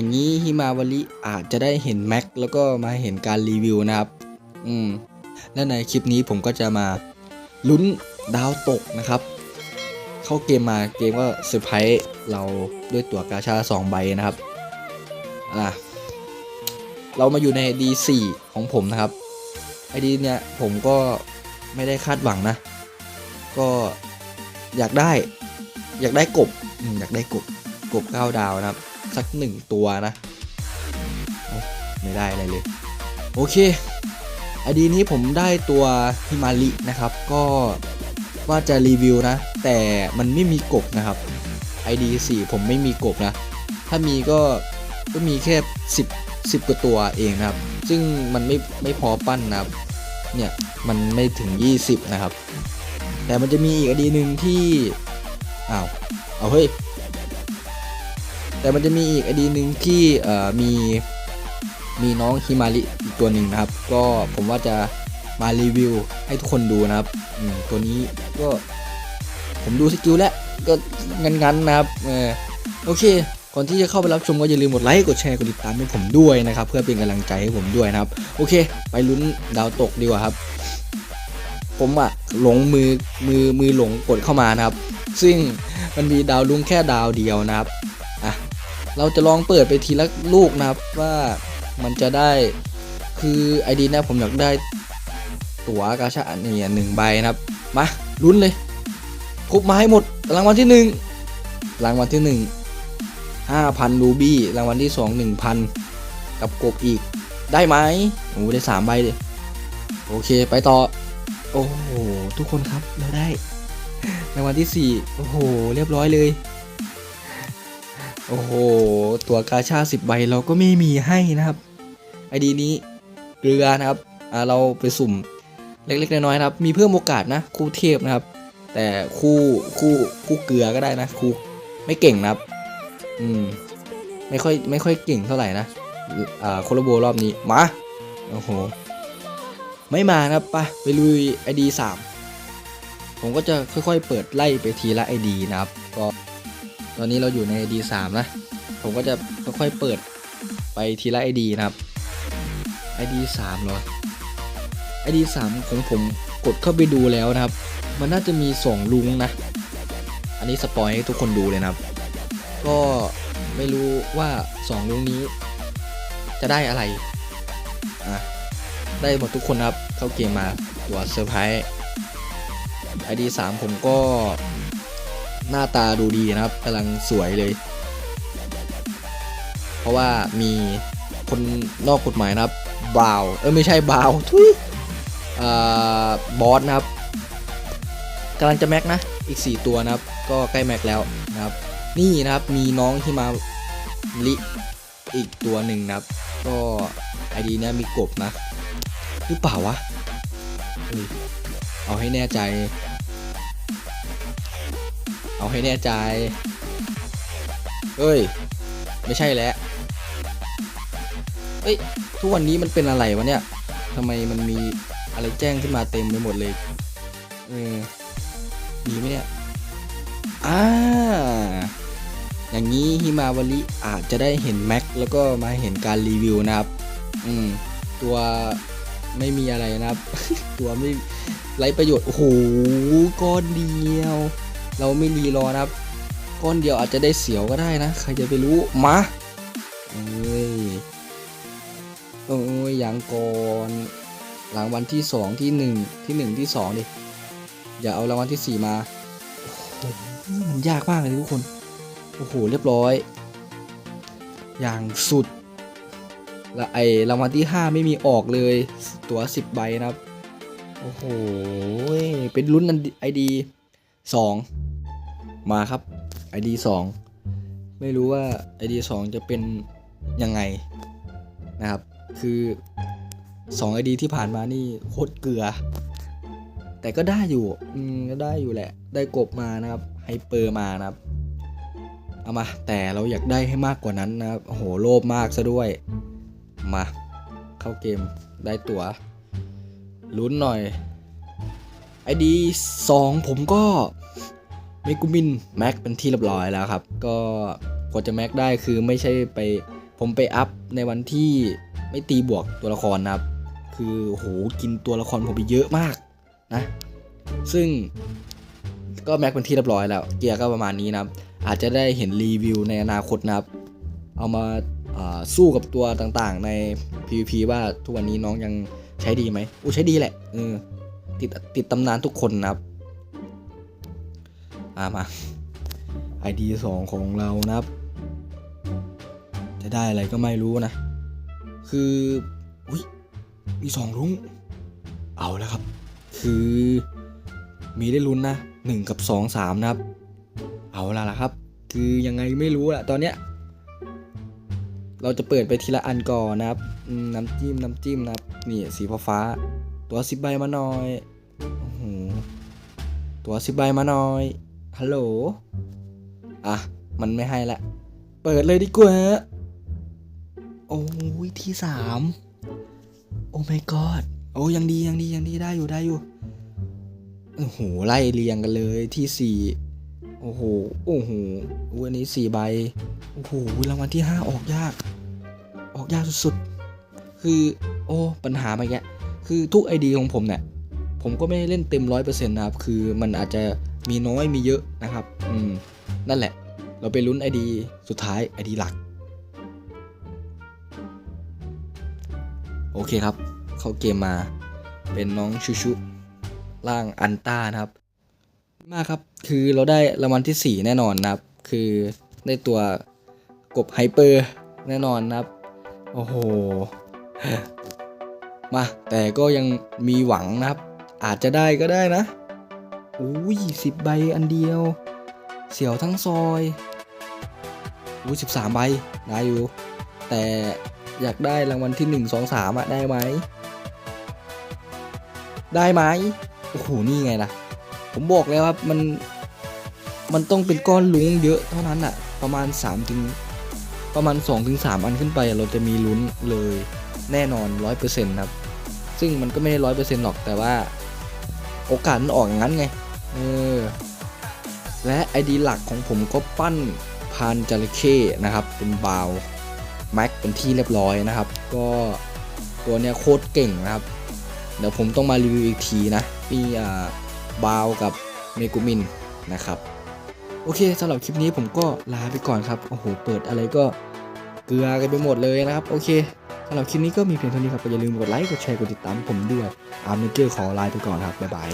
อย่างนี้ฮิมาวาริอาจจะได้เห็นแม็กแล้วก็มาเห็นการรีวิวนะครับ อืม และในคลิปนี้ผมก็จะมาลุ้นดาวตกนะครับ เข้าเกมมาเกมก็เซอร์ไพรส์เราด้วยตั๋วกาชาสองใบนะครับ อะ เรามาอยู่ใน D4 ของผมนะครับไอดีเนี่ยผมก็ไม่ได้คาดหวังนะ ก็อยากได้ อยากได้กบอืมอยากได้กบกบเก้าดาวนะครับ สักหนึ่งตัวนะไม่ได้อะไรเลย โอเคไอดีนี้ผมได้ตัวฮิมารินะครับ ก็ว่าจะรีวิวนะ แต่มันไม่มีกบนะครับ ID 4ผมไม่มีกบนะ ถ้ามีก็ก็มีแค่10 10กว่าตัวเองนะครับ ซึ่งมันไม่ไม่พอปั้นนะครับ เนี่ยมันไม่ถึง 20 นะครับ แต่มันจะมีอีกอดีหนึ่งที่ อ้าว เอาเฮ้ย แต่มันจะมีอีกอดีหนึ่งที่มีมีน้องฮิมาริอีกตัวหนึ่งนะครับ ก็ผมว่าจะมารีวิวให้ทุกคนดูนะครับตัวนี้ก็ผมดูสกิลแล้วก็งันๆนะครับออโอเค ก่อนที่จะเข้าไปรับชมก็อย่าลืมกดไลค์กดแชร์กดติดตามให้ผมด้วยนะครับ เพื่อเป็นกำลังใจให้ผมด้วยนะครับ โอเค ไปลุ้นดาวตกดีกว่าครับ ผมอะหลงมือมือมือหลงกดเข้ามานะครับ ซึ่งมันมีดาวลุ้งแค่ดาวเดียวนะครับ เราจะลองเปิดไปทีละลูกนะครับว่ามันจะได้คือไอดีนะผมอยากได้ตั๋วกาชาเนี่ยหนึ่งใบนะครับ มาลุ้นเลยครบมาให้หมด รางวัลที่หนึ่งรางวัลที่หนึ่งห้าพันรูบี้รางวัลที่สองหนึ่งพันกับกบอีกได้ไหมโอ้ได้สามใบเลยโอเคไปต่อ โอ้โห ทุกคนครับเราได้รางวัลที่สี่โอ้โห เรียบร้อยเลย โอ้โห ตัวกาชาสิบใบเราก็ไม่มีให้นะครับไอดีนี้เกลือนะครับอ่าเราไปสุ่มเล็กๆน้อยๆนะครับ มีเพิ่มโอกาสนะคู่เทพนะครับ แต่คู่คู่คู่เกลือก็ได้นะคู่ไม่เก่งนะครับ อืมไม่ค่อยไม่ค่อยเก่งเท่าไหร่นะอ่าโคโลโบรอบนี้มาโอ้โหไม่มานะครับไปไปลุย ID 3ผมก็จะค่อยๆ เปิดไล่ไปทีละ ID นะครับ ก็ ตอนนี้เราอยู่ใน ID 3นะ ผมก็จะค่อยๆเปิดไปทีละ ID นะครับ ID 3เหรอ ID 3ของผมกดเข้าไปดูแล้วนะครับ มันน่าจะมี2ลุงนะ อันนี้สปอยให้ทุกคนดูเลยนะครับ ก็ไม่รู้ว่า2ลุงนี้จะได้อะไร อะ ได้หมดทุกคนครับ เข้าเกมมาตัวเซอร์ไพรส์ไอดีสามผมก็ หน้าตาดูดีนะครับกำลังสวยเลย เพราะว่ามีคนนอกกฎหมายนะครับบาวเออไม่ใช่บาวทุยอบอสนะครับกำลังจะแม็กนะอีก 4 ตัวนะครับ ก็ใกล้แม็กแล้วนะครับ นี่นะครับมีน้องที่มาลิอีกตัวหนึ่งนะครับ ก็ไอดีเนี้ยมีกบนะ หรือเปล่าวะเอาให้แน่ใจ เอาให้แน่ใจเฮ้ย ไม่ใช่แล้ว เอ้ย ทุกวันนี้มันเป็นอะไรวะเนี่ยทำไมมันมีอะไรแจ้งขึ้นมาเต็มไปหมดเลย เออดีไหมเนี่ย อ่า อย่างนี้ฮิมาวาริอาจจะได้เห็นแม็กแล้วก็มาเห็นการรีวิวนะครับ อืม ตัวไม่มีอะไรนะครับ ตัวไม่ไรประโยชน์ โอ้โหก้อนเดียว เราไม่รีรอนะครับก้อนเดียวอาจจะได้เสียวก็ได้นะ ใครจะไปรู้มาเอ้ยโอ้ยอย่างก่อนรางวัลที่สองที่หนึ่งที่หนึ่งที่สองดิอย่าเอารางวัลที่สี่มาโอ้โหมันยากมากเลยทุกคนโอ้โหเรียบร้อย อย่างสุดและไอรางวัลที่5ไม่มีออกเลยตัว10ใบนะครับ โอ้โหเป็นรุ่นไอดีสอง มาครับไอดีสองไม่รู้ว่าไอดีสองจะเป็นยังไงนะครับ คือ 2 ID ที่ผ่านมานี่โคตรเกลือ แต่ก็ได้อยู่อืมก็ได้อยู่แหละ ได้กบมานะครับไฮเปอร์มานะครับ เอามา แต่เราอยากได้ให้มากกว่านั้นนะครับโอ้โหโลภมากซะด้วย มา เข้าเกมได้ตัว๋วลุ้นหน่อยไอดีสองผมก็ เมกุมินแม็กเป็นที่เรียบร้อยแล้วครับ ก็กว่าจะแม็กได้คือไม่ใช่ไปผมไปอัพในวันที่ไม่ตีบวกตัวละครนะครับ คือโหกินตัวละครผมไปเยอะมากนะ ซึ่งก็แม็กเป็นที่เรียบร้อยแล้ว เกียร์ก็ประมาณนี้นะครับ อาจจะได้เห็นรีวิวในอนาคตนะครับ เอามาาสู้กับตัวต่างๆ ใน PVP ว่าทุกวันนี้น้องยังใช้ดีไหมอู้ใช้ดีแหละเออติดติดตำนานทุกคนนะครับามา ID 2 ของเรานะครับ จะได้อะไรก็ไม่รู้นะ คืออุ้ยมีสองรุ้ง เอาแล้วครับ คือมีได้ลุ้นนะหนึ่งกับสองสามนะครับ เอาละละครับ คือยังไงไม่รู้ละตอนเนี้ยเราจะเปิดไปทีละอันก่อนนะครับ น้ำจิ้ม น้ำจิ้มนะครับ นี่สีฟ้าฟ้าตัวสิบใบมาหน่อย โอ้โห ตัวสิบใบมาหน่อย ฮัลโหล อะ มันไม่ให้ละ เปิดเลยดีกว่า โอ้ยที่สามโอ้ my god โอ้ยังดียังดียังดีได้อยู่ได้อยู่ โอ้โหไล่เรียงกันเลยที่สี่โอ้โห โอ้โหวันนี้สี่ใบ โอ้โหรางวัลที่ห้าออกยาก ออกยากสุดๆ คือ โอ้ ปัญหามาแกแล้วคือทุกไอดีของผมเนี่ย ผมก็ไม่ได้เล่นเต็มร้อยเปอร์เซ็นต์นะครับ คือมันอาจจะ มีน้อยมีเยอะนะครับ อืม นั่นแหละ เราไปลุ้นไอดีสุดท้ายไอดีหลัก โอเคครับ เข้าเกมมาเป็นน้องชูชูร่างอันต้านะครับ มากครับ คือเราได้รางวัลที่ 4 แน่นอนนะครับ คือได้ตัวกบไฮเปอร์แน่นอนนะครับ โอ้โห มา แต่ก็ยังมีหวังนะครับ อาจจะได้ก็ได้นะ อุ้ยสิบใบอันเดียว เสียวทั้งซอยอุ้ยสิบสามใบได้อยู่ แต่อยากได้รางวัลที่หนึ่งสองสามอะได้ไหม ได้ไหมโอ้โหนี่ไงล่ะ ผมบอกแล้วครับมัน มันต้องเป็นก้อนลุ้งเยอะเท่านั้นอะประมาณ3ถึงประมาณ2ถึง3อันขึ้นไปอะเราจะมีลุ้นเลยแน่นอน 100%ครับ ซึ่งมันก็ไม่ได้ร้อยเปอร์เซ็นต์หรอกแต่ว่า โอกาสมันออกอย่างนั้นไง เออและไอดีหลักของผมก็ปั้นพานจระเข้นะครับ เป็นบาวแม็กเป็นที่เรียบร้อยนะครับ ก็ตัวเนี้ยโคตรเก่งนะครับ เดี๋ยวผมต้องมารีวิวอีกทีนะ มีอ่าบาวกับเมกุมินนะครับ โอเคสำหรับคลิปนี้ผมก็ลาไปก่อนครับ โอ้โห เปิดอะไรก็เกลือกันไปหมดเลยนะครับ โอเคสำหรับคลิปนี้ก็มีเพียงเท่านี้ครับอย่าลืมกดไลค์ กดแชร์ กดติดตามผมด้วย อาร์มเนเจอร์ขอลาไปก่อนครับ บ๊ายบาย